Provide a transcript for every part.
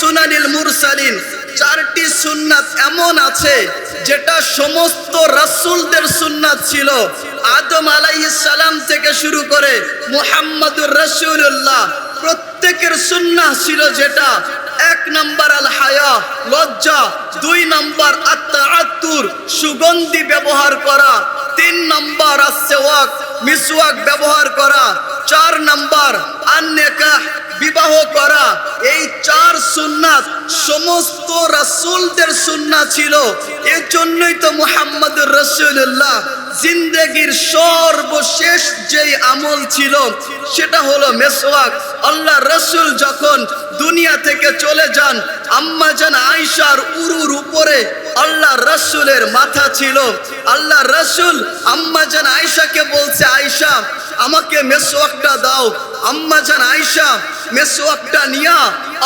সুনানিল মুরসালিন। চারটি সুন্নাত এমন আছে যেটা সমস্ত রাসূলদের সুন্নাত ছিল। আদম সালাম থেকে শুরু করে মুহাম্মাদুর রাসূলুল্লাহ প্রত্যেকের সুন্নাহ ছিল যেটা। এক নাম্বার আল হায়া, লজ্জা, দুই নাম্বার আত্মাআত্তুর সুগন্ধি ব্যবহার করা, তিন নাম্বার আসওয়াক মিসওয়াক ব্যবহার করা, চার নাম্বার আন্নেকাহ বিবাহ করা, এই চার সুন্নাত সমস্ত রাসূলদের সুন্নাত ছিল। এর জন্যই তো মুহাম্মদুর রাসূলুল্লাহ জিন্দেগির সর্বশেষ যেই আমল ছিল, সেটা হলো মেসওয়াক। আল্লাহ রসুল যখন দুনিয়া থেকে চলে যান, আম্মা জান আয়সার উরুর উপরে আল্লাহ রসুলের মাথা ছিল। আল্লাহ রসুল আম্মা জান আয়সাকে বলছে আয়সা আমাকে মেসওয়াকটা দাও। আম্মা জান আয়সা মেসওয়াকটা নিয়া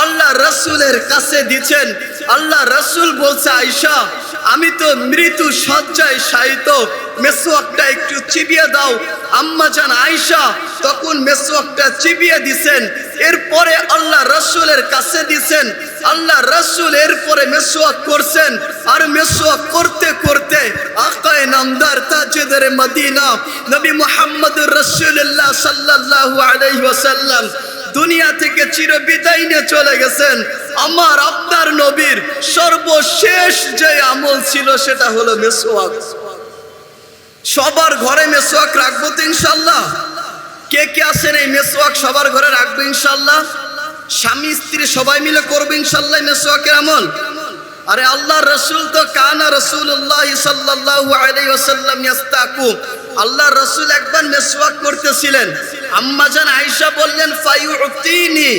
আল্লাহ রসুলের কাছে দিচ্ছেন। আল্লাহ রসুল বলছে আয়সা আমি তো মৃত্যু সজ্জায় শায়িত। মেসওয়াকটা একটু চিবিয়ে দাও। আম্মা জান আয়সা তখন মেসওয়াকটা চিবিয়ে দিছেন। এরপরে আল্লাহ রসুলের কাছে দিছেন। আল্লাহ রসুল এরপরে মেসওয়াক করছেন। আর মেসওয়াক করতে করতে আকায় নামদার তাজেদের মদিনা নবী মুহাম্মদুর রসুল্লাহ সাল্লাল্লাহু আলাইহি ওয়াসাল্লাম দুনিয়া থেকে চির বিদায় নিয়ে চলে গেছেন। আমার আপনার নবীর সর্বশেষ যে আমল ছিল সেটা হলো মেসওয়াক। সবার ঘরে মেসওয়াক রাখব তো ইনশাল্লাহ। কে কে আছেন এই মেসওয়াক সবার ঘরে রাখব ইনশাল্লাহ। স্বামী, স্ত্রী সবাই মিলে করব ইনশাল্লাহ মেসওয়াকের আমল। আরে আল্লাহ রসুল তো কানা রসুল্লাহ আল্লাহ রসুল একবার মেসওয়াক করতেছিলেন। আম্মাজান আয়েশা বললেন ফায়ুতিনি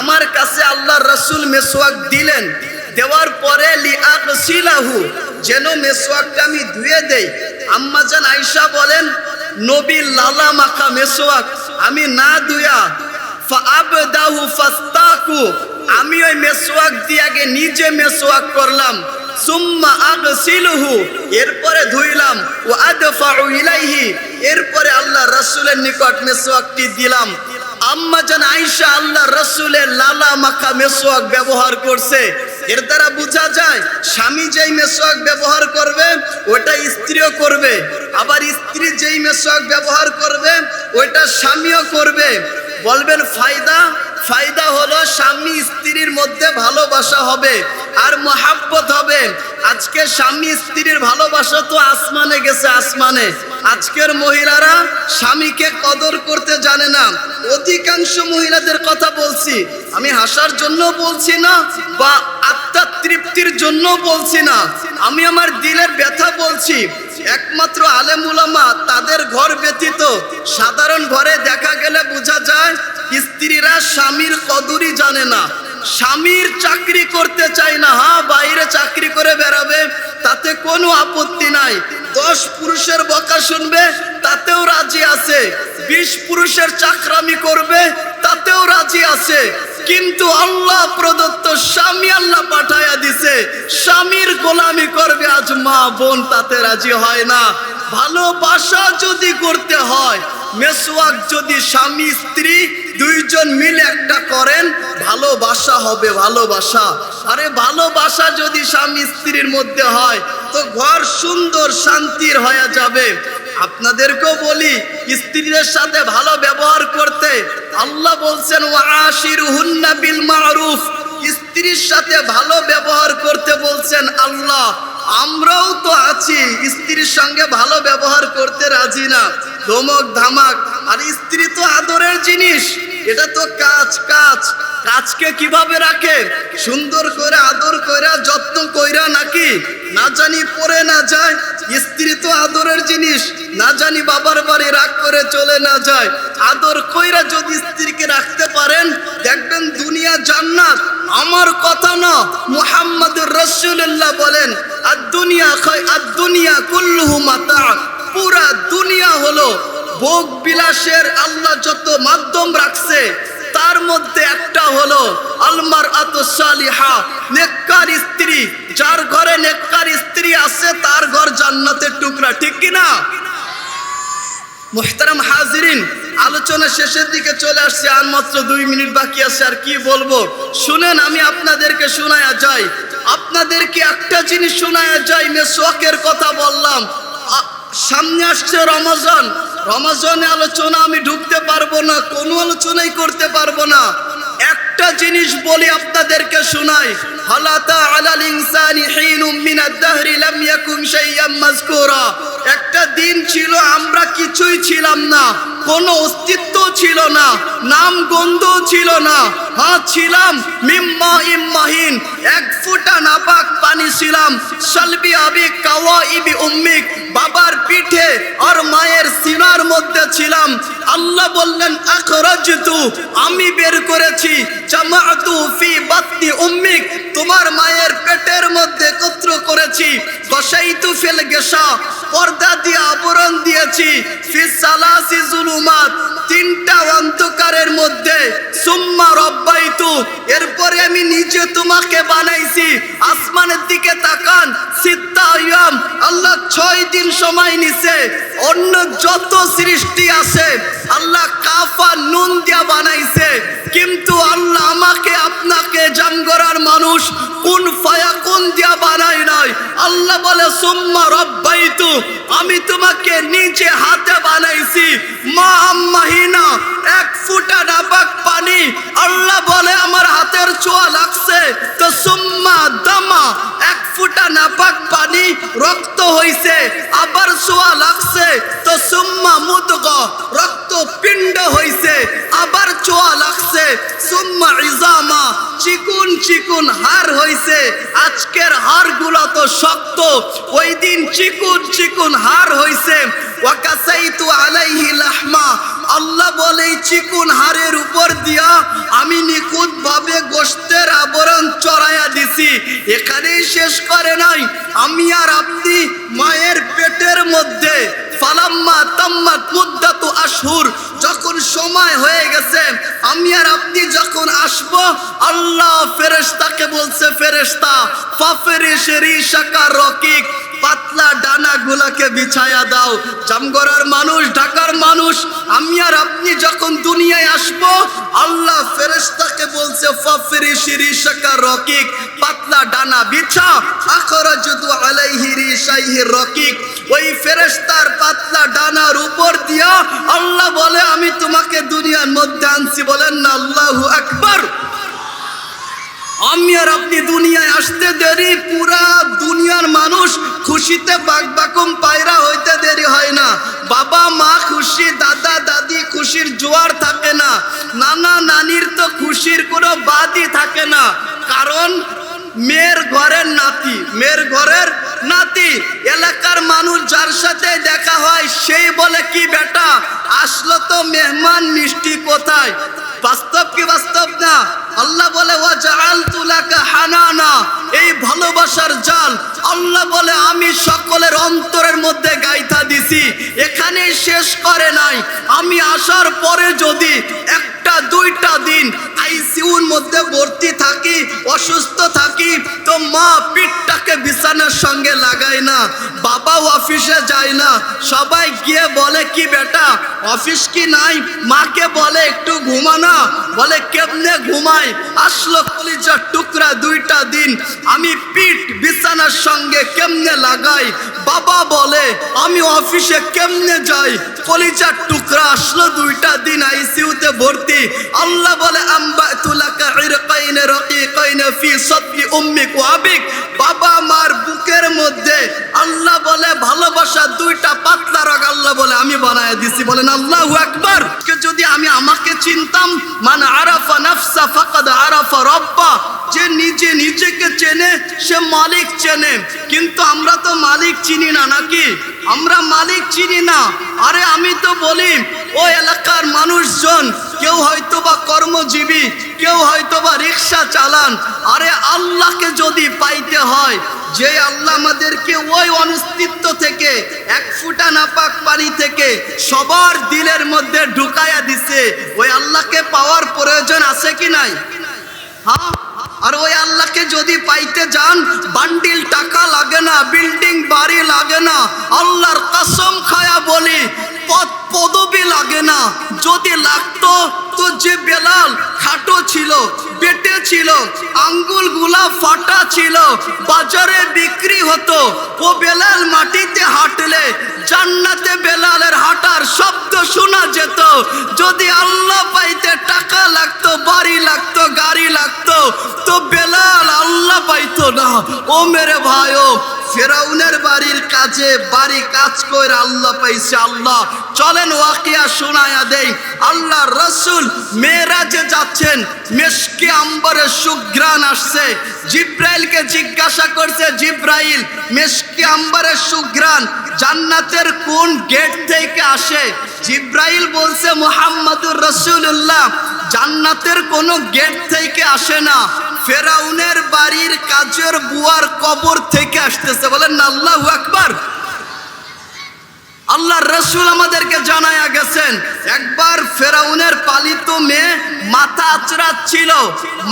আমার কাছে আল্লাহ রসুল মেসওয়াক দিলেন। দেওয়ার পরে লিআগসিলাহু যেন মেসওয়াকটা আমি ধুয়ে দেই। আম্মাজান আইসা বলেন, নবী লালা মাখা মেসওয়াক আমি না ধুয়া। আমি ওই মেসওয়াক দিয়ে আগে নিজে মেসওয়াক করলাম। সুম্মা আগসিলুহু, এরপরে ধুইলাম। ও আদফাউ ইলাইহি, এরপরে আল্লাহ রাসূলের নিকট মেসওয়াকটি দিলাম। আম্মা জান আয়েশা আল্লাহ রাসূলের লালা মাখা মেসওয়াক ব্যবহার করছে। এর দ্বারা বোঝা যায় স্বামী যেই মেসোয়াক ব্যবহার করবে, ওটা স্ত্রীও করবে। আবার স্ত্রী যেই মেসোয়াক ব্যবহার করবে ওইটা স্বামীও করবে। বলবেন, ফায়দা ফায়দা হলো স্বামী স্ত্রীর মধ্যে ভালোবাসা হবে আর মহাব্বত হবে। আজকে স্বামী স্ত্রীর ভালোবাসা তো আসমানে গেছে, আসমানে। আজকের মহিলারা স্বামীকে কদর করতে জানে না। অধিকাংশ মহিলাদের কথা বলছি। আমি হাসার জন্য বলছি না, বা আত্মার তৃপ্তির জন্য বলছি না। আমি আমার দিলের ব্যথা বলছি। একমাত্র আলেমুলামা তাদের ঘর ব্যতীত সাধারণ ঘরে দেখা গেলে বোঝা যায় স্ত্রীরা স্বামীর কদরই জানে না। স্বামীর চাকরি করতে চায় না হ্যাঁ বাইরে চাকরি করে বেড়াবে, তাতে কোনো আপত্তি নাই। দশ পুরুষের বকা শুনবে, তাতেও রাজি আছে। বিশ পুরুষের চাকরামি করবে, তাতেও রাজি আছে। কিন্তু আল্লাহ প্রদত্ত স্বামী আল্লাহ পাঠায়া দিছে, স্বামীর গোলামি করবে, আজ মা বোন তাতে রাজি হয় না। ভালোবাসা যদি করতে হয় মেসওয়াক যদি স্বামী, স্ত্রী দুইজন মিলে একটা করেন, ভালোবাসা হবে ভালোবাসা। আরে ভালোবাসা যদি স্বামী, স্ত্রীর মধ্যে হয়, তো ঘর সুন্দর, শান্তির হয়ে যাবে। আপনাদেরকেও বলি, স্ত্রীদের সাথে ভালো ব্যবহার করতে আল্লাহ বলছেন ও আশির হুন্না বিল মারুফ স্ত্রীর সাথে ভালো ব্যবহার করতে বলছেন আল্লাহ, আমরাও তো আছি, স্ত্রীর সঙ্গে ভালো ব্যবহার করতে রাজি না। ধমক, ধামাক আর স্ত্রী তো আদরের জিনিস। এটা তো কাজ কাজ। কাজকে কীভাবে রাখে? সুন্দর করে, আদর কইরা যত্ন কইরা নাকি? না জানি পরে না যায়। স্ত্রী তো আদরের জিনিস। না জানি বাবার বাড়ি রাগ করে চলে না যায়। আদর কইরা যদি স্ত্রীকে রাখতে পারেন, দেখবেন দুনিয়া জান্নাত। আমার কথা না, মুহাম্মদুর রাসূলুল্লাহ বলেন আর দুনিয়া আর হলো, ভোগ বিলাসের আল্লাহ যত মাধ্যম রাখছে, তার মধ্যে একটা হলো আলমার আতসালিহা নেককার স্ত্রী। যার ঘরে নেককার স্ত্রী আছে, তার ঘর জান্নাতের টুকরা, ঠিক কি না? মুহতারাম হাজিরিন, আলোচনা শেষের দিকে চলে আসছে, আর মাত্র দুই মিনিট বাকি আছে, আর কি বলব? শুনেন, আমি আপনাদেরকে শোনায়া যাই। আপনাদেরকে একটা জিনিস শোনায়া যাই? মেসোয়াকের কথা বললাম। সামনে আসছে রমজান। রমজানে আলোচনা আমি ঢুকতে পারব না, কোনো আলোচনাই করতে পারব না। একটা জিনিস বলি আপনাদেরকে শোনাই। হালাতা আলাল ইনসানি হিনুম মিনাদ দাহরি লাম ইয়াকুন শাইয়াম একটা দিন ছিল, আমরা কিছুই ছিলাম না। কোনো অস্তিত্ব ছিল না, নাম গন্ধ ছিল না। হ্যাঁ ছিলাম। মিম্মা ইম্মাহিন, এক ফুটা নাপাক পানি ছিলাম। সালবি আবি কাওয়া ইবি উম্মিক বাবার ছিলাম। আল্লাহ বললেন, আখরাজতু, আমি বের করেছি। জামাআতু ফি বাতনি উম্মিক, তোমার মায়ের পেটের মধ্যে একত্র করেছি। বসাইতু ফিল গেশা পর্দা দিয়ে আবরণ দিয়েছি। ফি সালাসি জুলুমাত, তিনটা অন্ধকারের মধ্যে। সুম্মা রব্বাইতু, এরপরে আমি নিজে তোমাকে বানাইছি। আসমানের দিকে তাকান, সিত্তা আইয়াম আল্লাহ ছয় দিন সময় নিছে। অন্য যত সৃষ্টি আছে আল্লাহ কাফা নুন দিয়া বানাইছে। কিন্তু আল্লাহ আমাকে, আপনাকে জামগরার মানুষ কোন ফায়া কোন দিয়া বানাই নাই। আল্লাহ বলে, সুম্মা রব্বাইতু, আমি তোমাকে নিজে হাতে বানাইছি। মা আম্মাহিনা, এক ফুটা নাপাক পানি। আল্লাহ বলে, আমার হাতের ছোঁয়া লাগছে। তো সুম্মা দামা, এক ফুটা নাপাক পানি, রক্ত হইছে, আবার ছোঁয়া লাগছে। তো সুম্মা মুদগ ইজামা, চিকুন চিকুন হার হইছে, আজকের হাড়গুলো তো শক্ত। ওই দিন চিকুন চিকুন হার হইছে। ওয়াকাসাইতু আলাইহি লাহমা, আল্লাহ বলে চিকুন হাড়ের উপর দিয়া আমি নিখুঁত ভাবে গোস্তের আবরণ চড়াইয়া দিছি। এখানেই শেষ করে নাই। আমি আর আপনি মায়ের পেটের মধ্যে, ফালাম্মা তাম্মাত মুদ্দাতু আশহুর সময় হয়ে গেছে। আমি আর আপনি যখন আসব, আল্লাহ ফেরেশতাকে বলছে, ফেরেশতা ফাফরিশ রিশাকা রকিক, পাতলা ডানা গুলাকে বিছায়া দাও। জামগড়ার মানুষ, ঢাকার মানুষ, আমি আর আপনি যখন দুনিয়ায় আসব, আল্লাহ ফেরেশতাকে বলছে ফাফরিশ রিশাকা রকিক, পাতলা ডানা বিছা আখরাজতু আলাইহি রিশাইহি রকিক। ওই ফেরেশতার পাতলা ডানার উপর দিয়া আল্লাহ বলে, আমি তোমাকে দুনিয়ার মধ্যে আনছি বলেন না, আল্লাহু আকবার। আমি আর আপনি দুনিয়ায় আসতে দেরি, পুরা দুনিয়ার মানুষ খুশিতে বাক বাকুম পায়রা হইতে দেরি হয় না। বাবা, মা খুশি, দাদা, দাদি খুশির জোয়ার থাকে না। নানা নানির তো খুশির কোনো বাদই থাকে না। কারণ মেয়ের ঘরের নাতি, মেয়ের ঘরের নাতি। এলাকার মানুষ যার সাথে দেখা হয়, সেই বলে, কি বেটা, আসলো তো মেহমান, মিষ্টি কোথায়? বাস্তব কি বাস্তব না? আল্লাহ বলে ও জাল তুলাকা হানানা। এই ভালোবাসার জাল। আল্লাহ বলে, আমি সকলের অন্তরের মধ্যে গাইথা দিছি। এখানে শেষ করে নাই। আমি আসার পরে যদি একটা, দুইটা দিন আইসিউর মধ্যে ভর্তি থাকি, অসুস্থ থাকি, তো মা পিঠটাকে বিছানার সঙ্গে লাগায় না, বাবাও অফিসে যায় না। সবাই গিয়ে বলে, কি বেটা, অফিস কি নাই? মাকে বলে, একটু ঘুমানা। বলে, কেমনে ঘুমাই? আসলো কলিজার টুকরা দুইটা দিন, আমি পিঠ বিছানার সঙ্গে কেমনে লাগাই? বাবা বলে, আমি অফিসে কেমনে যাই? কলিজার টুকরা আসলো দুইটা দিন আইসিউতে ভর্তি আল্লাহ বলে আম্বা তুলাকা ইরকাইনে রকিকাইনে ফি সদকি উম্মিক ওয়া আবিক। বাবা মার বুকের মধ্যে আল্লাহ বলে, ভালোবাসা দুইটা পাতলা রগ আল্লাহ বলে, আমি বানায় দিছি। বলেন, আল্লাহু আকবার। যদি আমি আমাকে চিনতাম, মান আরাফা নাফসা ফাকাদ আরাফা রব্বা। যে নিজে নিজেকে চেনে, সে মালিক চেনে। কিন্তু আমরা তো মালিক চিনি না, নাকি? আমরা মালিক চিনি না। আরে আমি তো বলি, ও এলাকার মানুষজন, কেউ হয়তো বা কর্মজীবী, কেউ হয়তো বা রিক্সা চালান। আরে আল্লাহকে যদি পাইতে হয়, যে আল্লাহ আমাদেরকে ওই অনস্তিত্ব থেকে, এক ফুটা নাপাক পানি থেকে সবার দিলের মধ্যে ঢুকায়া দিছে, ওই আল্লাহকে পাওয়ার প্রয়োজন আছে কি নাই? হ্যাঁ? আর ওই আল্লাহকে যদি পাইতে যান, বান্ডিল টাকা লাগে না, বিল্ডিং বাড়ি লাগে না, আল্লাহর কসম খায়া বলি পদ পদবি লাগে না। যদি লাগতো তো যে বেলাল খাটো ছিল পেটে ছিল আঙ্গুলগুলা ফাটা ছিল, বাজারে বিক্রি হতো, ও বেলাল মাটিতে হাঁটলে জান্নাতে বেলালের হাঁটার শব্দ শোনা যেত। যদি আল্লাহ পাইতে টাকা ও মেরে ভাইও ফেরাউনের বাড়ির কাজে বাড়ি কাজ করে আল্লাহ পাইছে, আল্লাহ। চলেন ওয়াকিয়া শোনায়া দেই, আল্লাহ রসুল মেয়েরাজে যাচ্ছেন, মেশকে আম্বরে সুগ্রান আসছে। জিব্রাইলকে জিজ্ঞাসা করছে, জিব্রাইল, মেশকে আম্বরে সুগ্রান জান্নাতের কোন গেট থেকে আসে? জিব্রাইল বলছে, মুহাম্মাদুর রসুল্লাহ জান্নাতের কোনো গেট থেকে আসে না। ফেরাউনের বাড়ির কাজের বুয়ার কবর থেকে আসতেছে। বলেন না একবার আকবার। আল্লাহ রসুল আমাদেরকে জানায়া গেছেন, একবার ফেরাউনের পালিত মেয়ে মাথা আচড়াচ্ছিল।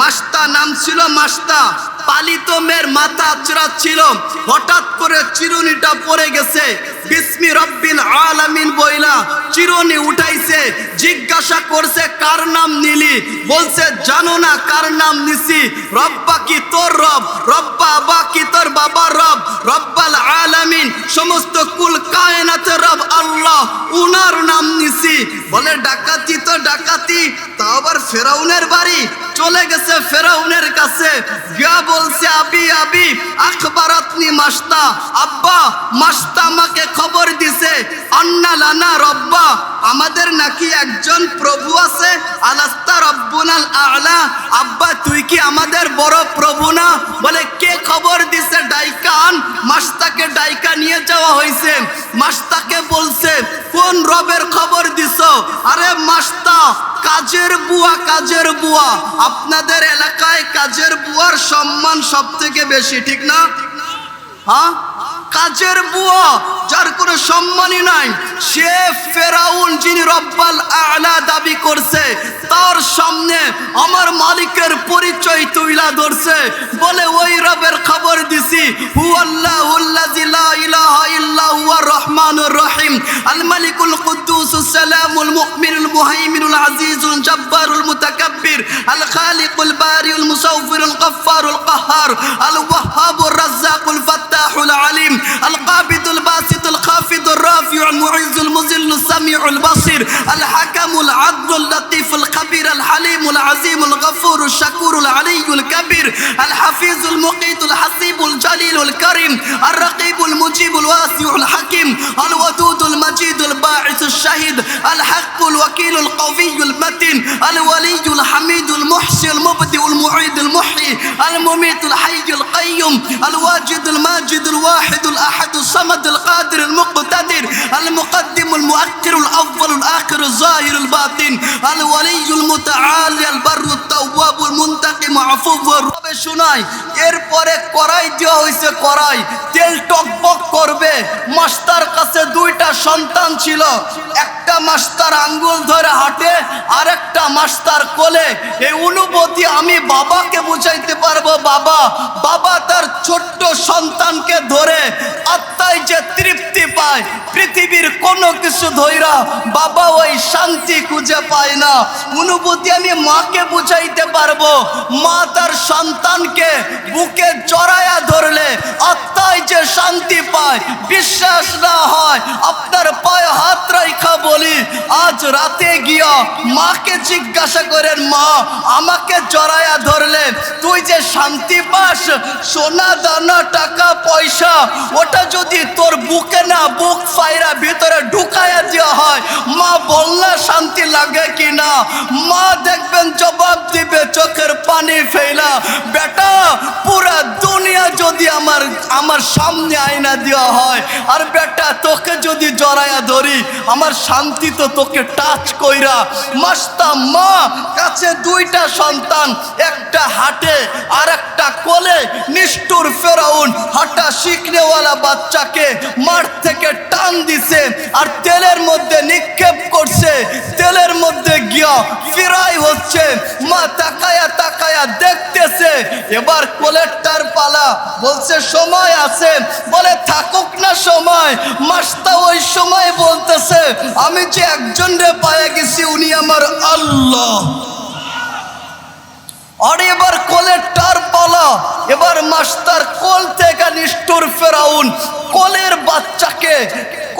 মাস্তা নাম ছিল মাস্তা। পালিত মেয়ের মাথা আচড়াচ্ছিল হঠাৎ করে চিরুনিটা পড়ে গেছে। বিসমি রব্বিল আলামিন বইলা চিরুনি উঠাইছে। জিজ্ঞাসা করছে, কার নাম নিলি? বলছে, জানো না কার নাম নিছি। রব্বা কি তোর রব? রব্বা আবা কি তোর বাবার রব? রব্বাল আলামিন, সমস্ত কুল কায়নাতের রব আল্লাহ। উনার নাম নিছি। বলে, ডাকাতি তো ডাকাতি, তা আবার ফেরাউনের বাড়ি? চলে গেছে ফেরাউনের কাছে। গিয়া বলছে, আবি আবি, আখবারাতনি মাস্তা। আব্বা, মাস্তা আমাকে খবর দিছে, আন্না লানা রব্বা। আমাদের নাকি একজন প্রভু আছে, আলাস্তা রব্বুনাল আলা। আব্বা বড় প্রভু না? বলে, কে খবর দিছে ডাইকান? মাস্তাকে ডাইকা নিয়ে যাওয়া হয়েছে মাস্তাকে বলছে, কোন রবের খবর দিছ? আরে মাস্তা, কাজের বুয়া কাজের বুয়া। আপনাদের এলাকায় কাজের বুয়ার সম্মান সব থেকে বেশি, ঠিক না? হ্যাঁ? কাজের বুয়া, যার কোনো সম্মানই নাই। সে ফেরাউন যিনি রব্বাল আলা দাবি করছে, তার সামনে আমার মালিকের পরিচয় তুইলা আল্লামুল মুমিনুল মুহাইমিনুল আজিজুল জব্বারুল মুতাকাব্বির আল খালিকুল বারিউল মুসাউফিরুল গফফারুল কাহ্হার আল ওয়াহ্হাবুর রাজ্জাকুল ফাত্তাহুল আলিম আল কাবিদুল বাসিতুল খাফিদুর রাফিউল মুইজুল মুজিল্লুস সামিউল বাসির আল হাকামুল আদলুল লতিফুল খাবির আল হালিমুল আজিমুল গফুরুশ শাকুরুল আলিউল কাবির الواعث الشهيد الحق الوكيل القوي المتين الولي الحميد المحسي المبدئ المعيد المحيي المميت الحي القيوم الواجد الماجد الواحد الأحد الصمد القادر المقتدر المقدم المؤخر الأول الآخر الظاهر الباطن الولي المتعالي البر التواب المنتقم عفو তবে শোনাই এরপরে করাই দেওয়া হয়েছে করাই তেল টকবক করবে মাস্টার কাছে দুইটা সন্তান ছিল একটা মাস্টার আঙ্গুল ধরে হাঁটে আর একটা মাস্টার কোলে। এই অনুভূতি আমি বাবাকে বুঝাইতে পারব, বাবা। বাবা তার ছোট্ট সন্তানকে ধরে আত্মায় যে তৃপ্তি পায়, পৃথিবীর কোনো কিছু ধইরা বাবা ওই শান্তি খুঁজে পায় না। অনুভূতি আমি মাকে বুঝাইতে পারব। মা তার সন্তানকে বুকে যে শান্তি পায়, বিশ্বাস না হয়। আপনার পায়ে হাত রাইখা বলি, আজ রাতে গিয়া মাকে জিজ্ঞাসা করেন, মা, আমাকে জড়ায়া ধরলে তুই যে শান্তি পাস, সোনা দানা, টাকা, পয়সা, ওটা যদি তোর বুকে না, বুক ফাইরা ভিতরে ঢুকায়া দেওয়া হয়, মা বললে শান্তি লাগে কি না মা দেখবেন জবাব দিবে, চোখের পানি ফেলা বেটা, পুরা দুনিয়া যদি আমার আমার সামনে আয়না দেওয়া হয়। আর বেটা, তোকে যদি জড়ায়া ধরি, আমার শান্তি তো তোকে টাচ কইরা, মাস্তা মা, কাছে দুইটা সন্তান, একটা হাটে আর একটা কোলে, নিষ্ঠুর ফেরাউন, হাঁটা শিখনেওয়ালা বাচ্চাকে মাঠ থেকে টান দিছে, আর তেলের মধ্যে নিক্ষেপ করছে, তেলের মধ্যে গিয়া ফিরাই হচ্ছে, মা তাকায়া তাকায়া দেখতেছে, এবার কোলেরটার পালা, বলছে, সময় আছে বলে, থাকুক না সময়, মাস্তা ওই সময় বলতেছে, আমি যে একজন রে পায়ে গেছি, উনি আমার আল্লাহ। আর এবার কোলের টার পালা এবার মাস্টার কোল থেকে নিষ্ঠুর ফেরাউন, কোলের বাচ্চাকে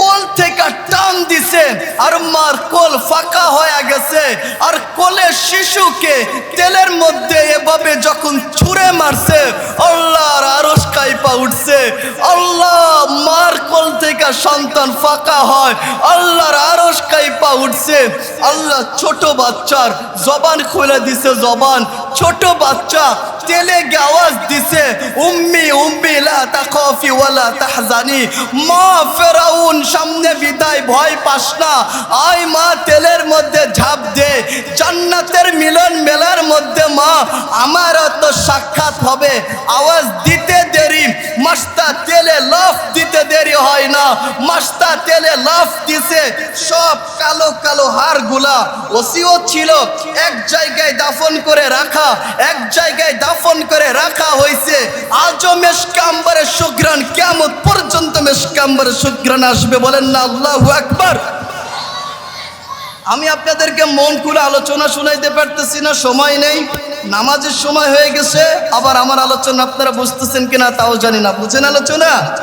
কোল থেকে টান দিছে, আর মার কোল ফাঁকা হয়ে গেছে, আর কোলের শিশুকে তেলের মধ্যে এভাবে যখন ছুঁড়ে মারছে, আল্লাহর আরস কাইপা উঠছে, আল্লাহ মার থেকে সন্তান ফাঁকা হয়, আল্লাহর আরস কাইপা উঠছে। আল্লাহ ছোট বাচ্চার জবান খুলে দিছে, জবান। ছোট বাচ্চা তেলে গে আওয়াজ দিছে, উম্মি উম্মি, লা তাখাফি ওয়ালা তাহজানি। মা ফেরাউন, সামনে বিদায়, ভয় পাস না। আয় মা, তেলের মধ্যে ঝাঁপ দে। জান্নাতের মিলন মেলার মধ্যে মা, আমার তো সাক্ষাৎ হবে। আওয়াজ দিতে দেরি। মাস্তা তেলে লাফ দিতে দেরি হয় না। মাস্তা তেলে লাফ দিছে। সব কালো কালো হাড়গুলা ওসিও ছিল। এক জায়গায় দাফন করে রাখা, এক জায়গায় দাফন করে রাখা হয়েছে। আজও মেশকাম্বারে সুগ্রান কেমন পর্যন্ত মেশকাম্বারে সুগ্রান আসবে বলেন না আল্লাহ একবার আমি আপনাদেরকে মন খুলে আলোচনা শুনাইতে পারতেছি না, সময় নেই। নামাজের সময় হয়ে গেছে, আবার আমার আলোচনা আপনারা বুঝতেছেন কিনা তাও জানি না। বুঝেন আলোচনা?